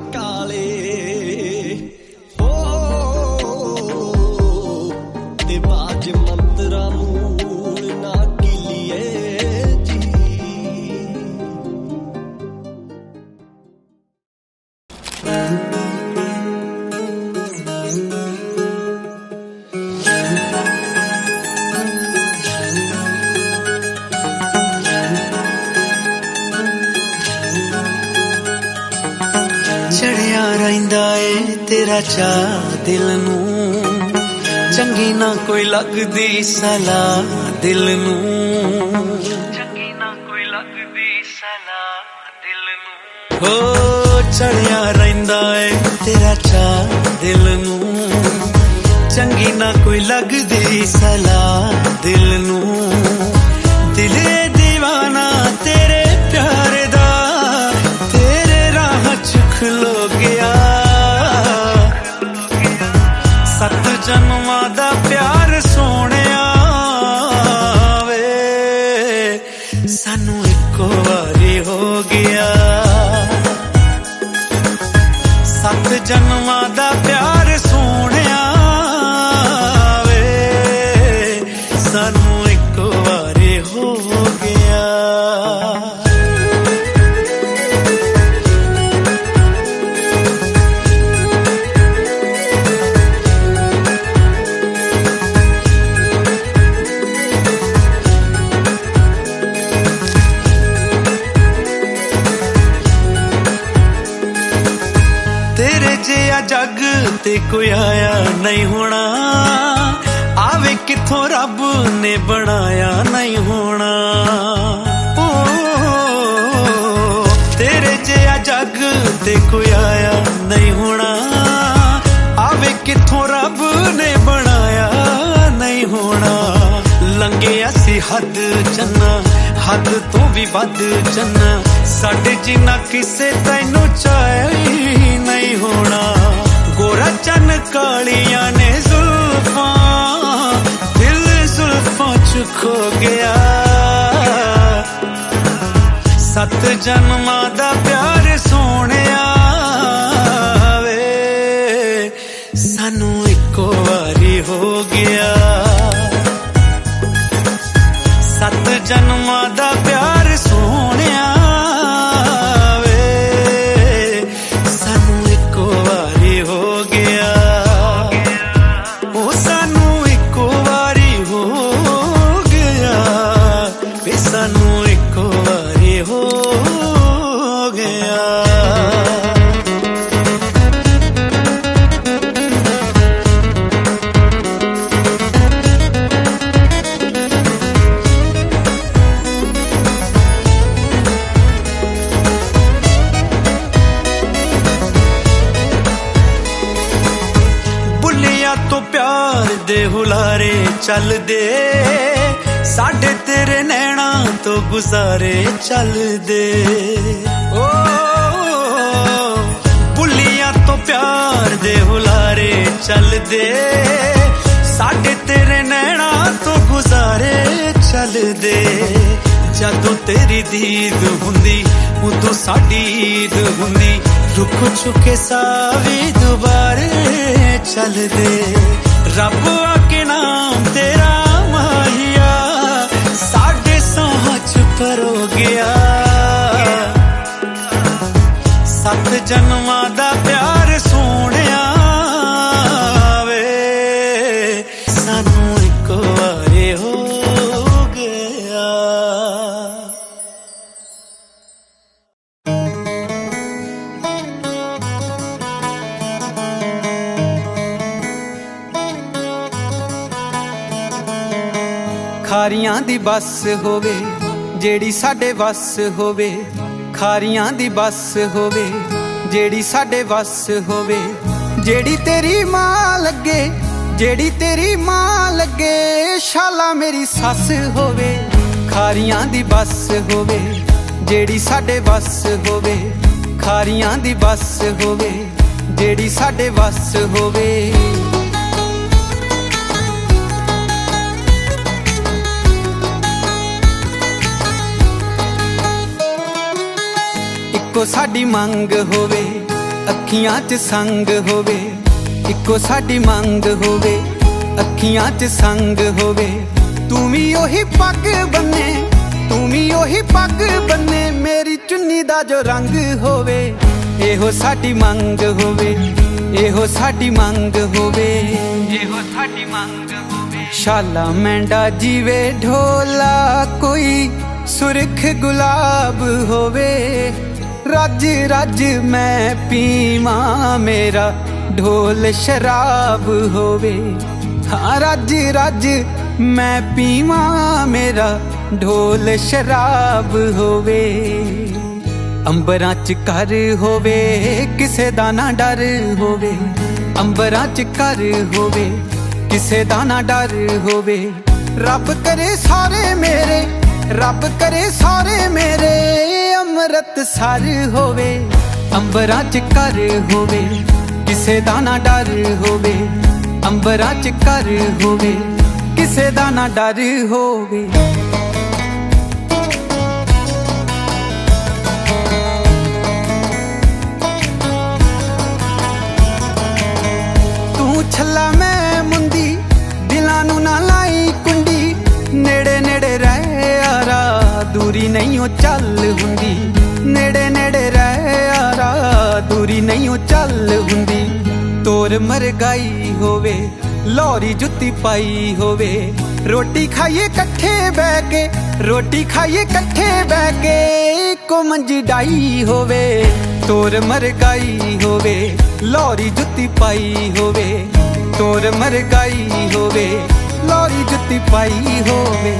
ਰੰਗ ਰਹਿੰਦਾ ਏ ਤੇਰਾ ਚਾਹ ਦਿਲ ਨੂੰ। ਚੰਗੀ ਨਾ ਕੋਈ ਲੱਗਦੀ ਸਲਾ ਦਿਲ ਨੂੰ। ਚੰਗੀ ਨਾ ਕੋਈ ਲੱਗਦੀ ਸਲਾ ਦਿਲ ਨੂੰ। ਹੋ ਚੜਿਆ ਰਹਿੰਦਾ ਏ ਤੇਰਾ ਚਾਹ ਦਿਲ ਨੂੰ। ਚੰਗੀ ਨਾ ਕੋਈ ਲੱਗਦੀ ਸਲਾ ਦਿਲ ਨੂੰ। ਦਿਲ ਸੱਤ ਜਨਮਾਂ ਦਾ ਪਿਆਰ ਤੇਰੇ ਜਿਹਾ ਜੱਗ ਤੇ ਕੋਈ ਆਇਆ ਨਹੀਂ ਹੋਣਾ। ਆਵੇ ਕਿੱਥੋਂ ਰੱਬ ਨੇ ਬਣਾਇਆ ਨਹੀਂ ਹੋਣਾ। ਓ, ਤੇਰੇ ਜਿਹਾ ਜੱਗ ਤੇ ਕੋਈ ਆਇਆ ਨਹੀਂ ਹੋਣਾ। ਆਵੇ ਕਿੱਥੋਂ ਰੱਬ ਨੇ ਬਣਾਇਆ ਨਹੀਂ ਹੋਣਾ। ਲੰਗੇ ਹੱਦ ਚੰਨਾ, ਹੱਦ ਤੋਂ ਵੀ ਵੱਧ ਚੰਨਾ। ਸਾਡੇ ਜਿੰਨਾ ਕਿਸੇ ਤੈਨੂੰ ਚਾਹਿਆ ਹੀ ਨਹੀਂ ਹੋਣਾ। ਗੋਰਾ ਚੰਨ ਕਾਲੀਆਂ ਨੇ ਜ਼ੁਲਫਾਂ, ਦਿਲ ਜ਼ੁਲਫਾਂ ਚ ਖੋ ਗਿਆ। ਸੱਤ ਜਨਮਾਂ ਦਾ ਜਨਮਾਂ ਦਾ ਪਿਆਰ ਦੇ ਹੁਲਾਰੇ ਚੱਲਦੇ। ਸਾਡੇ ਤੇਰੇ ਨੈਣਾ ਤੋਂ ਗੁਜ਼ਾਰੇ ਚੱਲਦੇ। ਓ, ਬੁੱਲੀਆਂ ਤੋਂ ਪਿਆਰ ਦੇ ਹੁਲਾਰੇ ਚੱਲਦੇ। ਸਾਡੇ ਤੇਰੇ ਨੈਣਾ ਤੋਂ ਗੁਜ਼ਾਰੇ ਚੱਲਦੇ। ਜਦੋਂ ਤੇਰੀ ਦੀਦ ਹੁੰਦੀ, ਉਦੋਂ ਸਾਡੀ ਈਦ ਹੁੰਦੀ। ਰੁਕ ਚੁੱਕੇ ਸਾਵੀ ਦੁਬਾਰੇ ਚੱਲਦੇ। ਜਨਮਾਂ ਦਾ ਪਿਆਰ ਸੋਹਣਿਆ ਵੇ। ਸਾਨੂੰ ਇੱਕ ਵਾਰੀ ਹੋ ਗਿਆ। ਖਾਰੀਆਂ ਦੀ ਬੱਸ ਹੋਵੇ, ਜਿਹੜੀ ਸਾਡੇ ਵੱਸ ਹੋਵੇ, ਖਾਰੀਆਂ ਦੀ ਬੱਸ ਹੋਵੇ। ਜਿਹੜੀ ਸਾਡੇ ਵੱਸ ਹੋਵੇ, ਜਿਹੜੀ ਤੇਰੀ ਮਾਂ ਲੱਗੇ, ਜਿਹੜੀ ਤੇਰੀ ਮਾਂ ਲੱਗੇ, ਸ਼ਾਲਾ ਮੇਰੀ ਸੱਸ ਹੋਵੇ, ਖਾਰੀਆਂ ਦੀ ਬੱਸ ਹੋਵੇ, ਜਿਹੜੀ ਸਾਡੇ ਵੱਸ ਹੋਵੇ, ਖਾਰੀਆਂ ਦੀ ਬੱਸ ਹੋਵੇ, ਜਿਹੜੀ ਸਾਡੇ ਵੱਸ ਹੋਵੇ। ਇੱਕੋ ਸਾਡੀ ਮੰਗ ਹੋਵੇ ਅੱਖੀਆਂ 'ਚ ਸੰਗ ਹੋਵੇ ਇੱਕੋ ਸਾਡੀ ਮੰਗ ਹੋਵੇ ਅੱਖੀਆਂ 'ਚ ਸੰਗ ਹੋਵੇ। ਤੂੰ ਵੀ ਉਹੀ ਪੱਗ ਬੰਨੇ ਤੂੰ ਵੀ ਉਹੀ ਪੱਗ ਬੰਨੇ ਮੇਰੀ ਚੁੰਨੀ ਦਾ ਜੋ ਰੰਗ ਹੋਵੇ ਇਹੋ ਸਾਡੀ ਮੰਗ ਹੋਵੇ ਇਹੋ ਸਾਡੀ ਮੰਗ ਹੋਵੇ। ਇਹੋ ਸਾਡੀ ਮੰਗ ਹੋਵੇ। ਸ਼ਾਲਾ ਮੈਂਡਾ ਜੀਵੇ ਢੋਲਾ ਕੋਈ ਸੁਰਖ ਗੁਲਾਬ ਹੋਵੇ। ਰੱਜ ਰੱਜ ਮੈਂ ਪੀਵਾਂ, ਮੇਰਾ ਢੋਲ ਸ਼ਰਾਬ ਹੋਵੇ। ਹਾਂ, ਰੱਜ ਰੱਜ ਮੈਂ ਪੀਵਾਂ, ਮੇਰਾ ਢੋਲ ਸ਼ਰਾਬ ਹੋਵੇ। ਅੰਬਰਾਂ ਚ ਘਰ ਹੋਵੇ, ਕਿਸੇ ਦਾ ਨਾ ਡਰ ਹੋਵੇ। ਅੰਬਰਾਂ ਚ ਘਰ ਹੋਵੇ, ਕਿਸੇ ਦਾ ਨਾ ਡਰ ਹੋਵੇ। ਰੱਬ ਕਰੇ ਸਾਰੇ ਮੇਰੇ, ਰੱਬ ਕਰੇ ਸਾਰੇ ਮੇਰੇ। ਅੰਮ੍ਰਿਤ ਸਰ ਹੋਵੇ, ਅੰਬਰਾਂ ਚ ਘਰ ਹੋਵੇ, ਕਿਸੇ ਦਾ ਨਾ ਡਰ ਹੋਵੇ, ਅੰਬਰਾਂ ਚ ਘਰ ਹੋਵੇ, ਕਿਸੇ ਦਾ ਨਾ ਡਰ ਹੋਵੇ। ਤੂੰ ਛੱਲਾ ਨਹੀਂ ਉਹ ਚੱਲ ਹੁੰਦੀ। ਨੇੜੇ ਨੇੜੇ ਰਹਿ ਯਾਰਾ ਦੂਰੀ ਨਹੀਂ ਉਹ ਚੱਲ ਹੁੰਦੀ। ਤੋਰ ਮਰ ਹੋਵੇ, ਲੋਰੀ ਜੁੱਤੀ ਪਾਈ ਹੋਵੇ। ਰੋਟੀ ਖਾਈਏ ਇਕੱਠੇ ਬਹਿ ਕੇ, ਰੋਟੀ ਖਾਈਏ ਇਕੱਠੇ ਬਹਿ ਕੇ। ਇੱਕੋ ਮੰਜੀ ਡਾਈ ਹੋਵੇ, ਤੋਰ ਮਰ ਗਈ ਹੋਵੇ, ਲੋਰੀ ਜੁੱਤੀ ਪਾਈ ਹੋਵੇ। ਤੋਰ ਮਰ ਗਈ ਹੋਵੇ, ਲੋਰੀ ਜੁੱਤੀ ਪਾਈ ਹੋਵੇ।